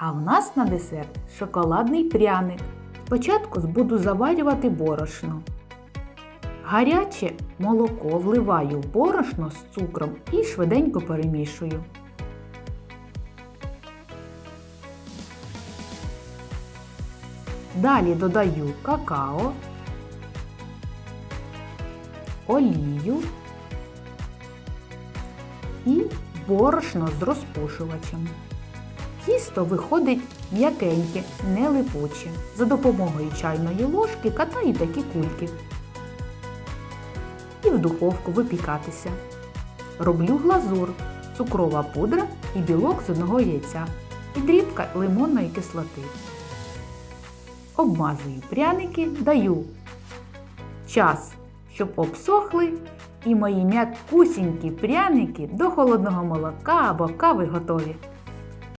А в нас на десерт шоколадний пряник. Спочатку буду заварювати борошно. Гаряче молоко вливаю в борошно з цукром і швиденько перемішую. Далі додаю какао, олію і борошно з розпушувачем. Тісто виходить м'якеньке, не липуче. За допомогою чайної ложки катаю такі кульки. І в духовку випікатися. Роблю глазур, цукрова пудра і білок з одного яйця і дрібка лимонної кислоти. Обмазую пряники, даю час, щоб обсохли, і мої м'якусінькі пряники до холодного молока або кави готові.